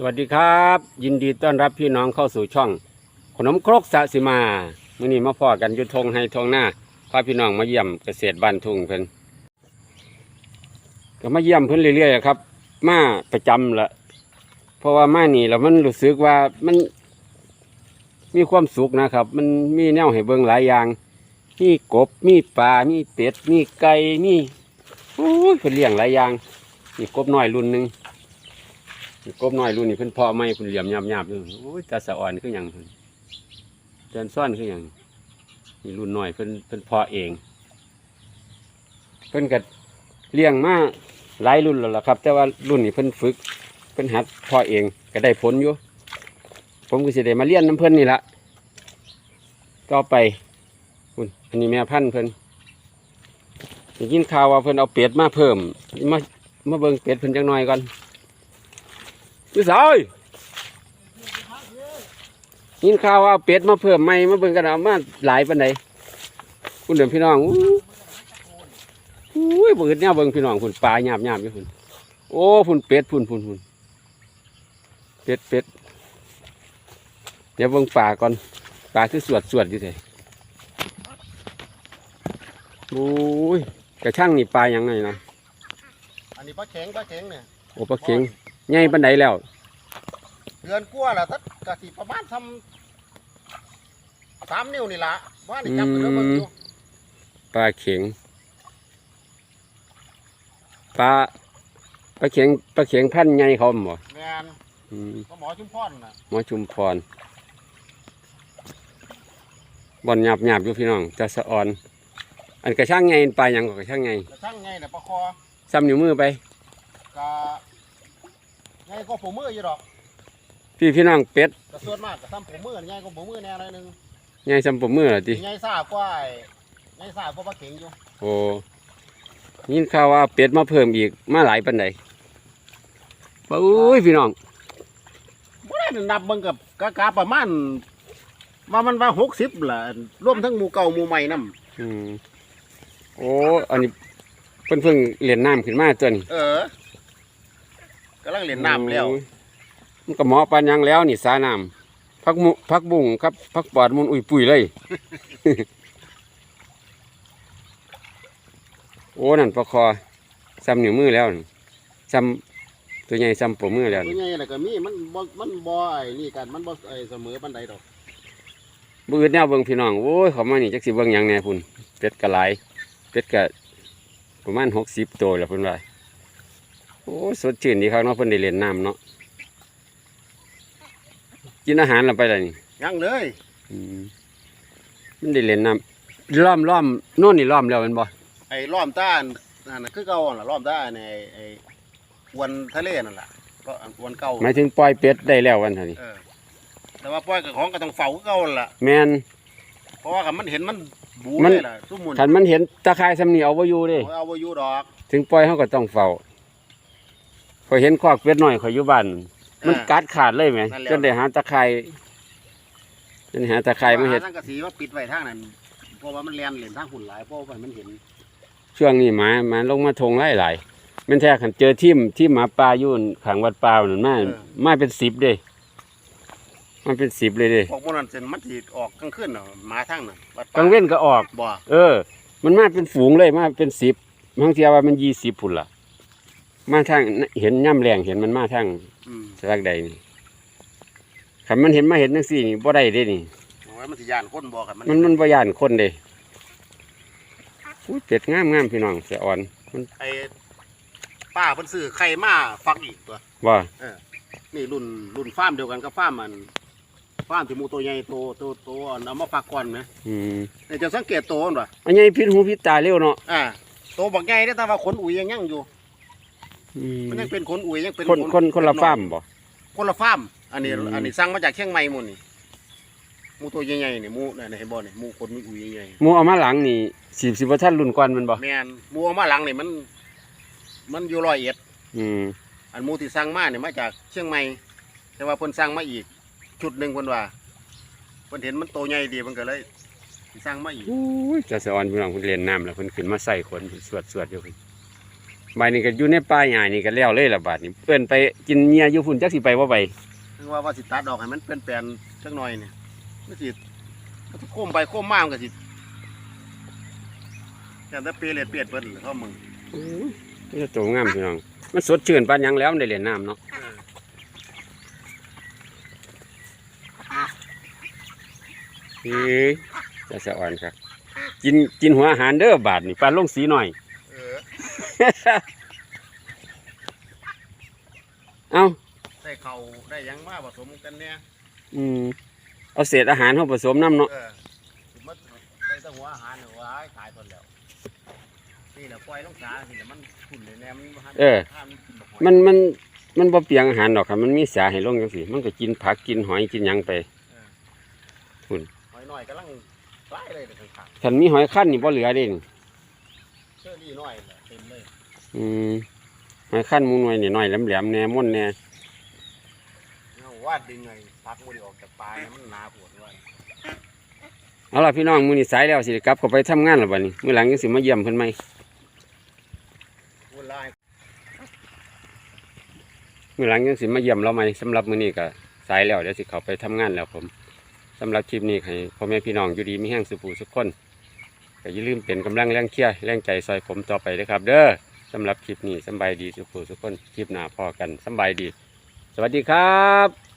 สวัสดีครับ ยินดีต้อนรับพี่น้องเข้าสู่ช่อง ขนมครกสะสิมามื่อนี้มาพอกันยุทงให้ทงหน้าพาพี่น้องมาเยี่ยมเกษตรบ้านทุ่งเพิ่นก็มาเยี่ยมเพิ่นเรื่อยๆครับ มาประจำละเพราะว่ามานี่แล้วมันรู้สึกว่ามัน มีความสุขนะครับ มันมีแนวให้เบิ่งหลายอย่างมีกบมีปลามีเป็ดมีไก่มีโอ้ยเพิ่นเลี้ยงหลายอย่างมีกบน้อยรุ่นหนึ่ง กบน้อยรุ่นนี้เพิ่นเพอไม่เพิ่นเหลี่ยมหยาบๆอยู่โอ้ยตาสะอ่อนคือหยังเพิ่นเดินซ่อนคือหยังนี่รุ่นน้อยเพิ่นเพิ่นเพอเอง เพิ่นก็เลี้ยงมาหลายรุ่นแล้วล่ะครับ แต่ว่ารุ่นนี้เพิ่นฝึกเพิ่นหัดเพอเองก็ได้ผลอยู่ ผมก็สิได้มาเรียนน้ำเพิ่นนี่ละต่อไปคุณอันนี้แม่พันธุ์เพิ่นได้ยินข่าวว่าเพิ่นเอาเป็ดมาเพิ่มมามาเบิ่งเป็ดเพิ่นจังหน่อยก่อน พี่สาวยินข่าวว่าเป็ดมาเพิ่มใหม่มาเบิ่งกันเอามาหลายปานใดคุณเดิมพี่น้องอู้อุ้ยเบิดเนี่ยเบิ่งพี่น้องคุณปลาหยาบหยาบอยู่คุณโอ้พุ่นเป็ดพุ่นพุ่นพุ่นเป็ดเป็ดเดี๋ยวเบิ่งปลาก่อนปลาคือสวดสวดอยู่เลยโอ้ยกระช่างนี่ปลายังไงนะอันนี้ปลาเข็งปลาเข็งเนี่ยโอ้ปลาเข็งใหญ่ปานใดแล้วเดือนกว่าแล้วทัดกะสิประมาณทำสามนิ้วนี่ละว่านี่จับไปแล้วเบิ่งอยู่ปลาเข็งปลาปลาเข็งปลาเข็งพันธุ์ใหญ่เขาบ่แมนอืมก็หมอชุมพรน่ะหมอชุมพรบ่อนหยาบหยาบอยู่พี่น้องจะสะออน อันกระช่างไงปลาหยังก็กระช่างไงกระช่างไงเนี่ยปลาคอซ้ำนิ้วมือไปกะไงก็ผมมืออยู่ดอก พี่พี่น้องเป็ดกระส่วนมากกระซ้ำผมมือไงก็ผมมือแน่หน่อยหนึงไงซ้ำปมมือล่ะติไงซ่ากว่าไอ้ไงซ่ากว่าปลาเข็งอยู่โอ้ยินข่าวว่าเป็ดมาเพิ่มอีกมาหลายปันใดปอุ้ยพี่น้องบ่ได้นับเบิ่งกับกะกะประมาณว่ามันว่าหกสิบล่ะรวมทั้งหมู่เก่าหมู่ใหม่นํอืมโอ้อันนี้เพิ่นเพิ่งเรียนน้ำขึ้นมาตัวนี้เออกำลังเล่นน้ำแล้วโอ้ย มันก็เหมาะปานหยังแล้วนี่สาน้ำพักมุพักบุ้งครับพักปอดมุนอุ้ยปุ้ยเลย โอ้นั่นปลาคอซ้ำนิ้วมือแล้วนี่ซ้ำตัวใหญ่ซ้ำปมมือแล้วตัวนี่ใหญ่น่ะก็มีมันบ่มันบ่ไอ้นี่กันมันบ่ไอ้เสมอปานใดดอกบืดแนวเบิ่งพี่น้องโอ้ยเขามานี่จักสิเบิ่งหยังแหน่พุ่นเป็ดกะหลายเป็ดกะประมาณหกสิบตัวแล้วพุ่นว่าโอ้ยสดชื่นดีครับเนาะเพิ่นได้เล่นน้ำเนาะ กินอาหารแล้วไปแล้วนี่ยังเลยอืมมันได้เล่นน้ำล้อมล้อมโน่นนี่ล้อมแล้วแมันบ่ไอ้ล้อมต้านนั่นน่ะคือเก่าน่ะล้อมต้านในไอ้ไอ้อวนทะเลนั่นล่ะก็อวนเก่าหมายถึงปล่อยเป็ดได้แล้ววันเท่านี้เออแต่ว่าปล่อยกับของก็ต้องเฝ้าคือเก่านั่นล่ะแม่นเพราะว่าคันมันเห็นมันบูมัน เลยล่ะทุกมุนคันมันเห็นตะข่ายสำนีเอาไว้อยู่เด้เอาบ่อยู่ดอกถึงปล่อยเขาก็ต้องเฝ้าข่อยเห็นคอกเป็ดน้อยข่อยอยู่บ้าน มันเออกัดขาดเลยไหมนั่นแหละ จนได้หาตะข่ายจนได้หาตะข่ายมาเห็ดทางกระสีว่าปิดไว้ทางนั้นเพราะว่ามันแล่นเล่นทางหุ่นหลายเพราะว่ามันเห็นช่วงนี้หมาหมาลงมาทงไล่หลายๆแม่นแท้ขันเจอทิมที่หมาป่าอยู่ขังวัดป่านั่นมามาเป็นสิบเด้มันเป็นสิบเลยเด้พวกพวกนั้นเส้นมันสิออกกลางคืนน่ะหมาทางนั้นวัดกลางเว้นก็ออก บ่เออ มันมาเป็นฝูงเลยมาเป็นสิบบางทีว่ามันยี่สิบพุ่นละมาทางเห็นย่ำแรงเห็นมันมาทาง อืมสักใดนี่ขันมันเห็นมาเห็นจังสี่นี่บ่ได้เด้นี่เอาไว้มันสิย่านคนบ่กันมันมันมันบ่ย่านคนเด้อุ้ยเป็ดงามงามพี่น้องเสียอ่อนมันไอ้ป้าเพิ่นซื้อไข่มาฟักอีกตัวว่านี่รุ่นรุ่นฟาร์มเดียวกันกับฟาร์มมันฟาร์มที่หมูตัวใหญ่โตโตโตอันเอามาฟักก่อนนะอืมนี่จะสังเกตโตมันป่ะอันนี้พิษหูพิษตาเร็วเนาะอ่าโตบักใหญ่ได้อแต่ว่าขนอุ่ยยังยังอยู่อื มมันยังเป็นขนอุ่ยยังเป็นคนคนคนละฟาร์มบ่คนละฟาร์มอันนี้ อืม อันนี้สั่งมาจากเชียงใหม่หมูนี่หมูตัวใหญ่ๆนี่หมูนี่นเห็นบ่นี่หมูขนอุ่ยใหญ่หมูเอามาหลังนี่สิบสิบว่าท่านรุ่นก่อนแมันบ่ๆแม่นหมูเอามาหลังนี่มัน มันอยู่ร้อยเอ็ด อืมอันหมูที่สั่งมาเนี่ยมาจากเชียงใหม่ แต่ว่าเพิ่นสั่งมาอีก ชุดหนึ่งเพิ่นว่าเพิ่นเห็นมันโตใหญ่ดีเพิ่นก็เลยสั่งมาอีก อุ้ยจะสะออนพี่น้องเพิ่นเล่นน้ำแล้วเพิ่นขึ้นมาใส่ขนสวดสวดอยู่เพิ่น บายนี้ก็อยู่ในป่าใหญ่นี่ก็แล้วเลยละบาดนี้เพื่อนไปกินเนียอยู่พุ่นจักสิไปว่าไปถึงว่าว่าสิตัดออกให้มันเป็นแปลนๆจักหน่อยเนี่ยมันสิมันสิโค้มไปโค้มมามันก็สิอย่างแต่เปรียดเปรียดเพิ่นเข้ามึงนี่ตัวงามพี่น้อง มันสดชื่นปานหยังแล้วมันได้เล่นน้ำเนาะเฮ้ยจะสะอ่อนครับ กินกินหัวอาหารเด้อบาดนี่ปลาลงสีหน่อย เออเอ้าได้เขาได้หยังมาผสมกันเนี่ยอืมเอาเศษอาหารเข้าผสมน้ำเนาะเออสิมันได้แตั้งหัวอาหารเนี่ยว่าขายตนแล้วนี่แหละปล่อยลงสานี่แหละมันขุ่นเลยแน่มันบ่ทันเออทันกินบ่หอยมันมันมันบ่เปลียงอาหารดอกครับมันมีสาให้ลงจังซี่มันก็กินผักกินหอยกินหยังไปหอยน้อยกำลังไล่เลยเดี๋ยวข้างคันมีหอยคั้นนี่บ่เหลือเด้นี่ๆเชื่อรี่น้อยแหละเต็มเลย อืมหอยคั้นหมูหน่วยนี่น้อยแหลมๆแหน่ม่วนแหน่เอาวาดดึงไงพักมันออกจากปลายเนี่ยมันหนาปวดว่าเอาล่ะพี่น้องมื้อนี้สายแล้วสิได้กลับเข้าไปทำงานแล้วบัดนี้มื้อหลังยังสิมาเยี่ยมเพิ่นใหม่วุ่นวายมื้อหลังยังสิมาเยี่ยมเราใหม่สำหรับมื้อนี้ก็สายแล้วเดี๋ยวสิเข้าไปทำงานแล้วผมสำหรับคลิปนี้ให้พ่อแม่พี่น้องอยู่ดีมีแห้งสุขผู้ทุกคน ก็อย่าลืมเป็นกำลังแรงเชียร์แรงใจซอยผมต่อไปนะครับ เด้อสำหรับคลิปนี้สบายดีสุขผู้ทุกคนคลิปหน้าพอกันสบายดี สวัสดีครับ